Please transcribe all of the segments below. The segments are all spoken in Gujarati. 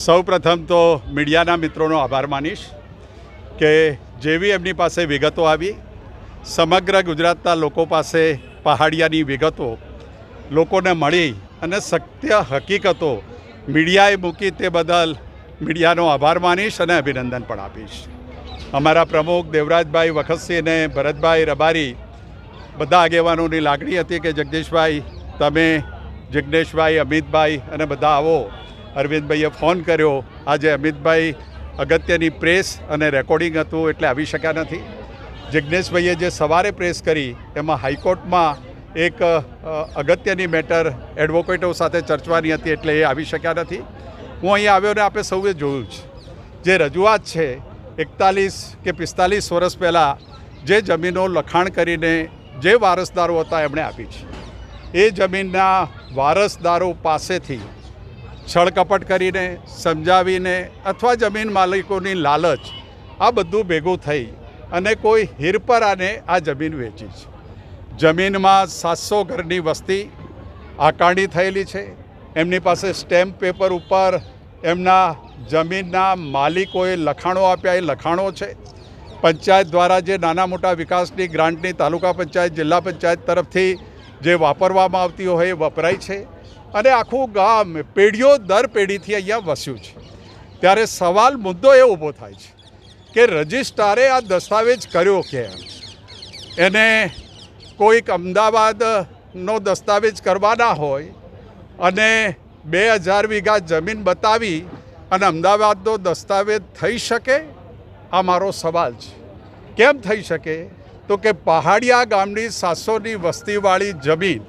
સૌ પ્રથમ તો મીડિયાના મિત્રોનો આભાર માનીશ કે જેવી એમની પાસે વિગતો આવી, સમગ્ર ગુજરાતના લોકો પાસે પહાડિયાની વિગતો, લોકોને મળી અને સત્ય હકીકતો મીડિયાએ મૂકી તે બદલ મીડિયાનો આભાર માનીશ અને અભિનંદન પણ આપીશ. અમારા પ્રમુખ દેવરાજભાઈ વખતસિંહ અને ભરતભાઈ રબારી બધા આગેવાનોની લાગણી હતી કે જગદીશભાઈ, તમે જિજ્ઞેશભાઈ અમિતભાઈ અને બધા આવો. અરવિંદભાઈએ ફોન કર્યો. આજે અમિતભાઈ અગત્યની પ્રેસ અને રેકોર્ડિંગ હતું એટલે આવી શક્યા નથી. જિજ્ઞેશભાઈએ જે સવારે પ્રેસ કરી, એમાં હાઈકોર્ટમાં એક અગત્યની મેટર એડવોકેટો સાથે ચર્ચવાની હતી એટલે એ આવી શક્યા નથી. હું અહીંયા આવ્યો ને આપણે સૌએ જોયું છે જે રજૂઆત છે, એકતાલીસ કે પિસ્તાલીસ વર્ષ પહેલાં જે જમીનો લખાણ કરીને જે વારસદારો હતા, એમણે આપી છે. એ જમીનના વારસદારો પાસેથી છળકપટ કરીને સમજાવીને અથવા જમીન માલિકોની લાલચ, આ બધું ભેગું થઈ અને કોઈ હિરપરાને આ જમીન વેચી છે. જમીનમાં સાતસો ઘરની વસ્તી આકારણી થયેલી છે. એમની પાસે સ્ટેમ્પ પેપર ઉપર એમના જમીનના માલિકોએ લખાણો આપ્યા. એ લખાણો છે. પંચાયત દ્વારા જે નાના મોટા વિકાસની ગ્રાન્ટની તાલુકા પંચાયત, જિલ્લા પંચાયત તરફથી જે વાપરવામાં આવતી હોય એ વપરાય છે. અને આખું ગામ, પેઢીઓ દર પેઢીથી અહીંયા વસ્યું છે. ત્યારે સવાલ મુદ્દો એ ઊભો થાય છે કે રજિસ્ટ્રારે આ દસ્તાવેજ કર્યો કે એને કોઈક અમદાવાદનો દસ્તાવેજ કરવાના હોય અને બે હજાર વીઘા જમીન બતાવી અને અમદાવાદનો દસ્તાવેજ થઈ શકે? આ મારો સવાલ છે. કેમ થઈ શકે? તો કે પહાડિયા ગામની સાતસોની વસ્તીવાળી જમીન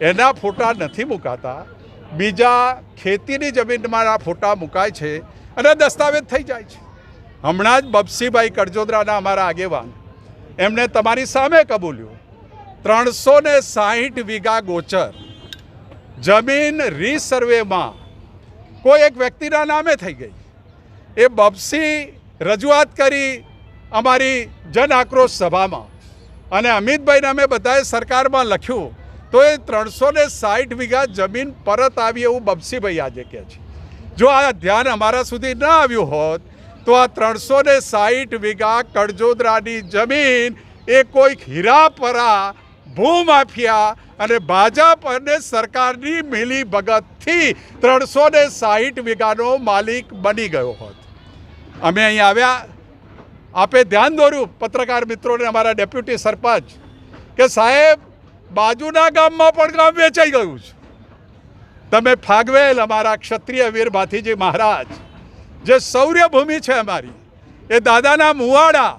એના ફોટા નથી મુકાતા. બીજા ખેતીની જમીનમાં આ ફોટા મુકાય છે અને દસ્તાવેજ થઈ જાય છે. હમણાં જ બપસીભાઈ કડજોદરાના અમારા આગેવાન એમણે તમારી સામે કબૂલ્યું. ત્રણસો ને સાહીઠ વીઘા ગોચર જમીન રીસર્વેમાં કોઈ એક વ્યક્તિના નામે થઈ ગઈ. એ બપસી રજૂઆત કરી અમારી જન આક્રોશ સભામાં. અને અમિતભાઈને અમે બધાએ સરકારમાં લખ્યું તો એ ત્રણસો ને સાઠ વીઘા જમીન પરત આવી એવું બબસીભાઈ આજે કહે છે. જો આ ધ્યાન અમારા સુધી ન આવ્યું હોત, તો આ ત્રણસો ને સાઠ વીઘા કડજોદરાની જમીન એ કોઈક હીરાપરા, ભૂમાફિયા અને ભાજપ અને સરકારની મિલી ભગતથી ત્રણસો ને સાઠ વીઘાનો માલિક બની ગયો હોત. અમે અહીં આવ્યા, આપે ધ્યાન દોર્યું, પત્રકાર મિત્રોને, અમારા ડેપ્યુટી સરપંચ, કે સાહેબ બાજુના ગામમાં પણ ગામ વેચાઈ ગયું છે. તમે ફાગવેલ, અમારા ક્ષત્રિય વીર ભાથીજી મહારાજ, જે સૌર્યભૂમિ છે અમારી, એ દાદાના મુવાડા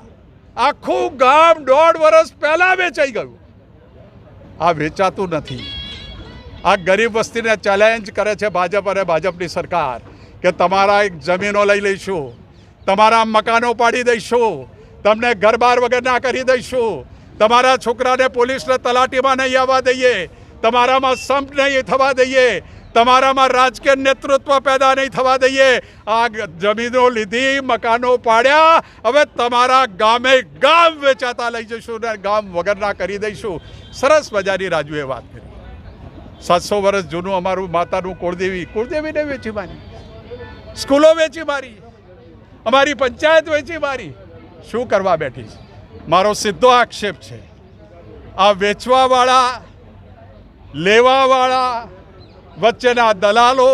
આખું ગામ દોઢ વર્ષ પહેલાં વેચાઈ ગયું. આ વેચાતું નથી. આ ગરીબ વસ્તીને ચેલેન્જ કરે છે ભાજપ અને ભાજપની સરકાર કે તમારા એક જમીનો લઈ લઈશું, તમારા મકાનો પાડી દઈશું, તમને ઘરબાર વગરના કરી દઈશું તમારા છોકરાને પોલીસને તલાટીમાં નહીં આવવા દઈએ, તમારામાં સંપ નહીં થવા દઈએ, તમારામાં રાજકીય નેતૃત્વ પેદા નહીં થવા દઈએ. આ જમીનો લીધી, મકાનો પાડ્યા, હવે તમારા ગામે ગામ વેચાતા લઈ જઈશું ને ગામ વગરના કરી દઈશું. સરસ મજાની રાજુએ વાત કરી. સાતસો વર્ષ જૂનું અમારું માતાનું કુળદેવી, કુળદેવીને વેચી મારી. સ્કૂલો વેચી મારી. અમારી પંચાયત વેચી મારી. શું કરવા બેઠી છે? મારો સીધો આક્ષેપ છે. આ વેચવાવાળા, લેવાવાળા વચ્ચેના દલાલો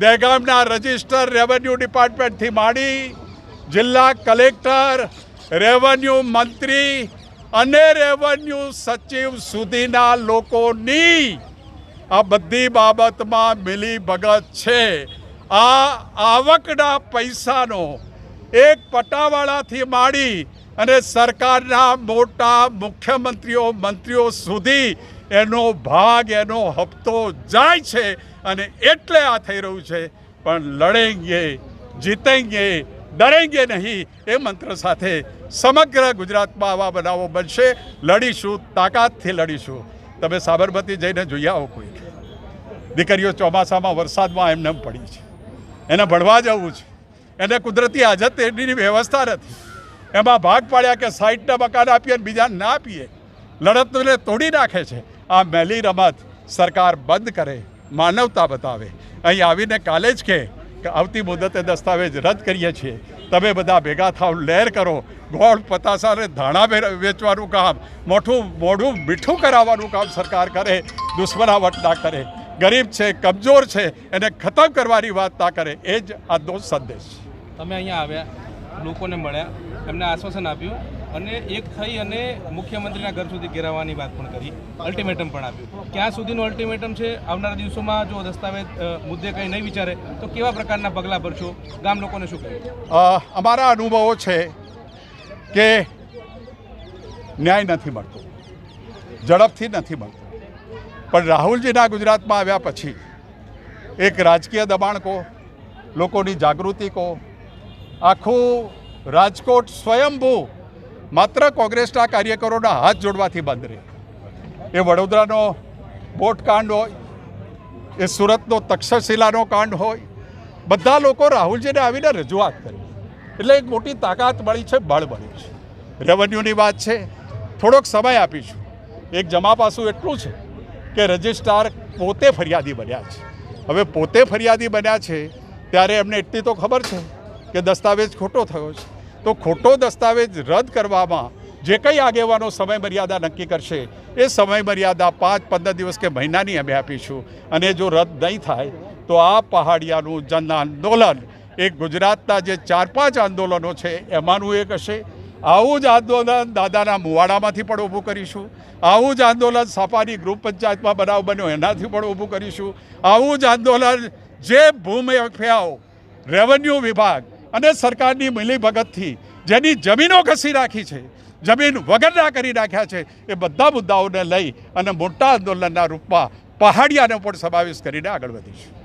દહેગામના રજિસ્ટર રેવન્યુ ડિપાર્ટમેન્ટથી માંડી જિલ્લા કલેક્ટર, રેવન્યુ મંત્રી અને રેવન્યુ સચિવ સુધીના લોકોની આ બધી બાબતમાં મિલી ભગત છે. આ આવકના પૈસાનો એક પટાવાળાથી માંડી અને સરકારના મોટા મુખ્યમંત્રીઓ, મંત્રીઓ સુધી એનો ભાગ, એનો હપ્તો જાય છે અને એટલે આ થઈ રહ્યું છે. પણ લડેંગે, જીતેંગે, ડરેંગે નહીં એ મંત્ર સાથે સમગ્ર ગુજરાતમાં આવા બનાવો બનશે. લડીશું, તાકાતથી લડીશું. તમે સાબરમતી જઈને જોઈ આવો કોઈ. દીકરીઓ ચોમાસામાં વરસાદમાં એમને પડી છે. એને ભણવા જવું છે. એને કુદરતી હાજતની વ્યવસ્થા નથી. એમાં ભાગ પાડ્યા કે સાઈડના મકાન આપીએ અને બીજા ના આપીએ. લડતને તોડી નાખે છે. આ મેલી રમત સરકાર બંધ કરે, માનવતા બતાવે. અહીં આવીને કાલે જ કે આવતી મુદતે દસ્તાવેજ રદ કરીએ છીએ. તમે બધા ભેગા થાવ, લહેર કરો. ગોળ પતાસા અને ધાણા વેચવાનું કામ. મોઠું, મોઢું મીઠું કરાવવાનું કામ સરકાર કરે, દુશ્મનાવટ ના કરે. ગરીબ છે, કમજોર છે, એને ખતમ કરવાની વાત ના કરે. એ જ આજનો સંદેશ. તમે અહીંયા આવ્યા, લોકોને મળ્યા. એમને આશ્વાસન આપ્યું અને એક થઈ અને મુખ્યમંત્રીના ઘર સુધી ઘેરાવાની વાત પણ કરી. અલ્ટિમેટમ પણ આપ્યું. ક્યાં સુધીનું અલ્ટિમેટમ છે? આવનારા દિવસોમાં જો દસ્તાવેજ મુદ્દે કંઈ નહીં વિચારે, તો કેવા પ્રકારના પગલાં ભરશો? ગામ લોકોને શું કહ્યું અમારા અનુભવો છે કે ન્યાય નથી મળતો. ઝડપથી નથી મળતો. પણ રાહુલજીના ગુજરાતમાં આવ્યા પછી એક રાજકીય દબાણ કહો લોકોની જાગૃતિ કહો આખું રાજકોટ સ્વયંભૂ. માત્ર કોંગ્રેસના કાર્યકરોના હાથ જોડવાથી બંધ રહે. એ વડોદરાનો બોટ કાંડ હોય, એ સુરતનો તક્ષશિલાનો કાંડ હોય, બધા લોકો રાહુલજીને આવીને રજૂઆત કરી. એટલે એક મોટી તાકાત મળી છે, બળ મળ્યું છે. રેવન્યુની વાત છે, થોડોક સમય આપીશું. એક જમા પાસું એટલું છે કે રજિસ્ટ્રાર પોતે ફરિયાદી બન્યા છે. હવે પોતે ફરિયાદી બન્યા છે, ત્યારે એમને એટલી તો ખબર છે કે દસ્તાવેજ ખોટો થયો છે. તો ખોટો દસ્તાવેજ રદ કરવામાં જે કંઈ આગેવાનો સમય મર્યાદા નક્કી કરશે, એ સમય મર્યાદા પાંચ, પંદર દિવસ કે મહિનાની અમે આપીશું. અને જો રદ નહીં થાય, તો આ પહાડિયાનું જન આંદોલન એ ગુજરાતના જે ચાર, પાંચ આંદોલનો છે, એમાંનું એક હશે. આવું જ આંદોલન દાદાના મુવાડામાંથી પણ ઊભું કરીશું. આવું જ આંદોલન સાપાની ગ્રુપ પંચાયતમાં બનાવ બન્યો, એનાથી પણ ઊભું કરીશું. આવું જ આંદોલન જે ભૂમિ રેવન્યુ વિભાગ અને સરકારની મિલીભગતથી જેની જમીનો ઘસી રાખી છે, જમીન વગરના કરી નાખ્યા છે, એ બધા મુદ્દાઓને લઈ અને મોટા આંદોલનના રૂપમાં પહાડિયાનો પણ સમાવેશ કરીને આગળ વધીશું.